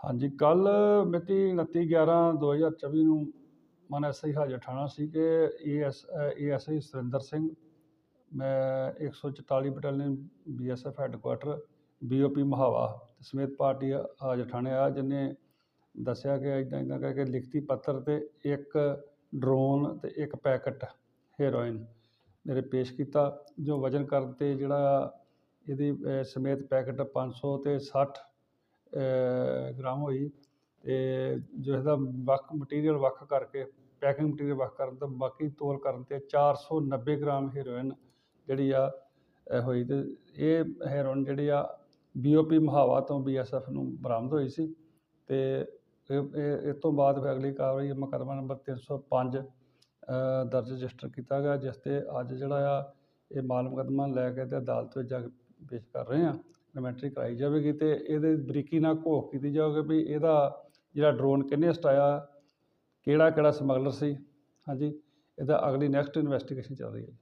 ਹਾਂਜੀ ਕੱਲ ਮਿਤੀ 29/11/2024 ਨੂੰ ਮਨ ਐਸਆਈ ਹਾਜ਼ਰ ਥਾਣਾ ਸੀ ਕਿ ਏਐਸ, ਏਐਸਆਈ ਸੁਰਿੰਦਰ ਸਿੰਘ, ਮੈਂ 144 battalion BSF headquarter BOP Mahawa ਸਮੇਤ ਪਾਰਟੀ ਹਾਜ਼ਰ ਥਾਣੇ ਆ ਜਿਹਨੇ ਦੱਸਿਆ ਕਿ ਇਦਾਂ ਇਦਾਂ ਕਰਕੇ ਲਿਖਤੀ ਪੱਤਰ ਤੇ ਇੱਕ ਡਰੋਨ ਤੇ ਇੱਕ ਪੈਕਟ ਹੈਰੋਇਨ ਮੇਰੇ ਪੇਸ਼ ਕੀਤਾ, ਜੋ ਵਜਨ ਕਰਨ ਤੇ ਜਿਹੜਾ ਇਹਦੀ ਸਮੇਤ ਪੈਕਟ 500 ਤੇ 60 ਅਹ, ਹੋਈ ਤੇ ਜੋ ਇਹਦਾ ਵੱਖ ਮਟੀਰੀਅਲ ਵੱਖ ਕਰਕੇ ਪੈਕਿੰਗ ਮਟੀਰੀਅਲ ਵੱਖ ਕਰਨ ਤੋਂ ਬਾਕੀ ਤੋਲ ਕਰਨ ਤੇ 490 ਗ੍ਰਾਮ ਹੈਰੋਇਨ ਜਿਹੜੀ ਆ ਅਹ, ਹੋਈ ਤੇ ਇਹ ਹੈਰੋਇਨ ਜਿਹੜੀ ਆ ਬੀਓਪੀ ਮਹਾਵਾ ਤੋਂ ਬੀਐਸਐਫ ਨੂੰ ਬਰਾਮਦ ਹੋਈ ਸੀ ਤੇ ਇਹ ਤੋਂ ਬਾਅਦ ਫਿਰ ਅਗਲੀ ਕਾਰਵਾਈ ਮੁਕੱਦਮਾ ਨੰਬਰ 305 ਅ, ਦਰਜ ਰਜਿਸਟਰ ਕੀਤਾ ਗਿਆ ਜਿਸ ਤੇ ਅੱਜ ਜਿਹੜਾ ਆ ਇਹ ਮਾਲ ਮੁਕੱਦਮਾ ਲੈ ਕੇ ਤੇ ਅਦਾਲਤ ਵਿੱਚ ਜਾ ਕੇ ਪੇਸ਼ ਕਰ ਰਹੇ ਆ। ਕਮੈਂਟਰੀ ਕਰਾਈ ਜਾਵੇਗੀ ਤੇ ਇਹਦੇ ਬਰੀਕੀ ਨਾਲ ਘੋਖ ਕੀਤੀ ਜਾਵੇਗੀ ਵੀ ਇਹਦਾ ਜਿਹੜਾ ਡਰੋਨ ਕਿੰਨੇ ਸਟਾਇਆ ਕਿਹੜਾ ਕਿਹੜਾ ਸਮਗਲਰ ਸੀ, ਹਾਂਜੀ, ਇਹਦਾ ਅਗਲੀ ਨੈਕਸਟ ਇਨਵੈਸਟੀਗੇਸ਼ਨ ਚੱਲ ਰਹੀ ਹੈ